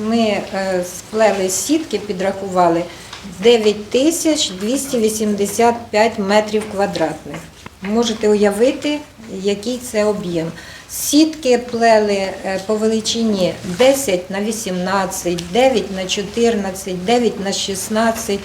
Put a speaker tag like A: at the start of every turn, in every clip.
A: Ми е, сплели сітки, підрахували 9285 метрів квадратних. Можете уявити, який це об'єм. Сітки плели е, по величині 10 на 18, 9 на 14, 9 на 16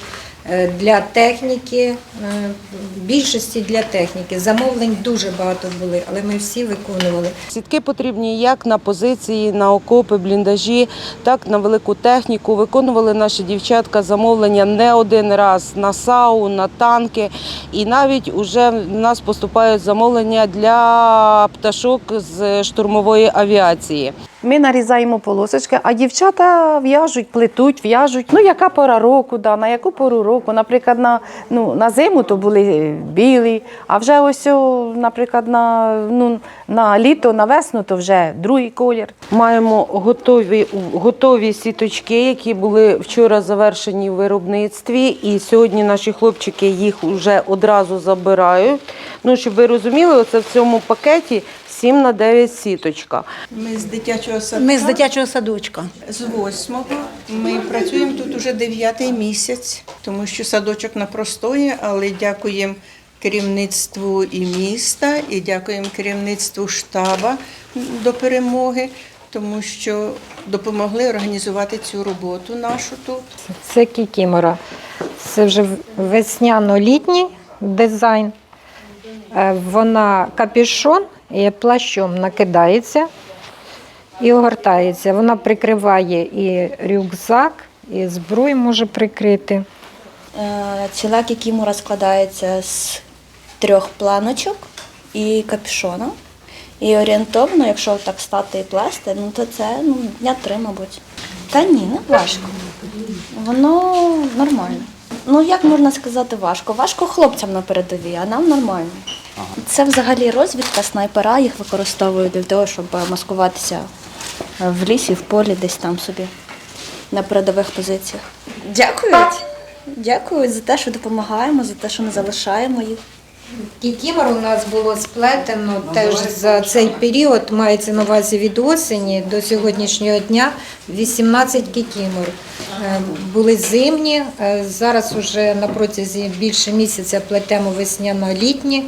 A: е, для техніки, е, більшості для техніки. Замовлень дуже багато були, але ми всі виконували.
B: Сітки потрібні як на позиції, на окопи, бліндажі, так на велику техніку. Виконували наші дівчатка замовлення не один раз на САУ, на танки. І навіть уже в нас поступають замовлення для пташок з штурмової авіації.
C: Ми нарізаємо полосочки, а дівчата в'яжуть, плетуть, в'яжуть. Ну, яка пора року, да, на яку пору року. Наприклад, на, ну, на зиму то були білі, а вже ось, наприклад, на, ну, на літо, на весну то вже другий колір.
B: Маємо готові, готові сіточки, які були вчора завершені в виробництві, і сьогодні наші хлопчики їх вже одразу забирають. Ну, щоб ви розуміли, оце в цьому пакеті 7 на 9 сіточка.
D: Ми з дитячого садка.
E: Ми з дитячого садочка.
D: з восьмого. Ми працюємо тут уже дев'ятий місяць, тому що садочок на простої, але дякуємо керівництву і міста, і дякуємо керівництву штаба до перемоги, тому що допомогли організувати цю роботу нашу тут.
A: Це кікімора. Це вже весняно-літній дизайн. Е, Вона капюшон і плащом накидається і огортається. Вона прикриває і рюкзак, і зброю може прикрити.
F: Е, Ціла кікімора складається з трьох планочок і капюшона. І орієнтовно, якщо так стати і плести, ну то це ну, дня три, мабуть. Та ні, не важко. Воно нормально. Ну як можна сказати важко? Важко хлопцям на передовій, а нам нормально. Це взагалі розвідка, снайпера їх використовують для того, щоб маскуватися в лісі, в полі, десь там собі на передових позиціях. Дякують. Дякують за те, що допомагаємо, за те, що не залишаємо їх.
A: Кікімор у нас було сплетено теж за цей період, мається на увазі від осені до сьогоднішнього дня 18 кікімор. Е, Були зимні, е, зараз вже на протязі більше місяця плетемо весняно-літні.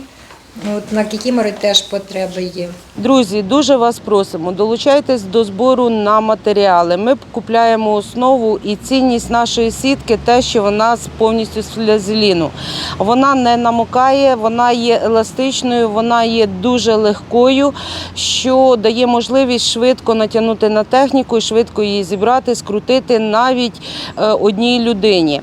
A: От на кікімори теж потреби є.
B: Друзі, дуже вас просимо, долучайтесь до збору на матеріали. Ми купляємо основу і цінність нашої сітки те, що вона повністю з флязеліну. Вона не намокає, вона є еластичною, вона є дуже легкою, що дає можливість швидко натягнути на техніку і швидко її зібрати, скрутити навіть е, одній людині.